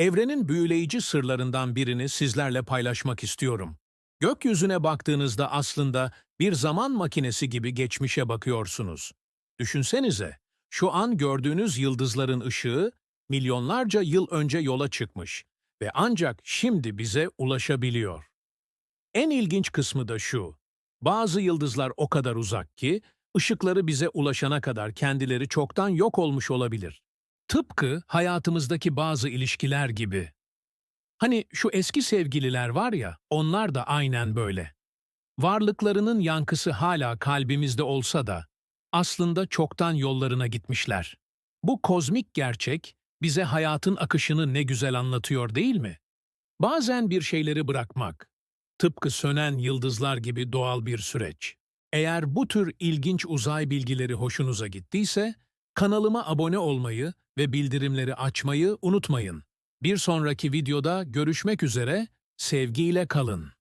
Evrenin büyüleyici sırlarından birini sizlerle paylaşmak istiyorum. Gökyüzüne baktığınızda aslında bir zaman makinesi gibi geçmişe bakıyorsunuz. Düşünsenize, şu an gördüğünüz yıldızların ışığı milyonlarca yıl önce yola çıkmış ve ancak şimdi bize ulaşabiliyor. En ilginç kısmı da şu, bazı yıldızlar o kadar uzak ki, ışıkları bize ulaşana kadar kendileri çoktan yok olmuş olabilir. Tıpkı hayatımızdaki bazı ilişkiler gibi. Hani şu eski sevgililer var ya, onlar da aynen böyle. Varlıklarının yankısı hala kalbimizde olsa da, aslında çoktan yollarına gitmişler. Bu kozmik gerçek, bize hayatın akışını ne güzel anlatıyor değil mi? Bazen bir şeyleri bırakmak, tıpkı sönen yıldızlar gibi doğal bir süreç. Eğer bu tür ilginç uzay bilgileri hoşunuza gittiyse, kanalıma abone olmayı ve bildirimleri açmayı unutmayın. Bir sonraki videoda görüşmek üzere, sevgiyle kalın.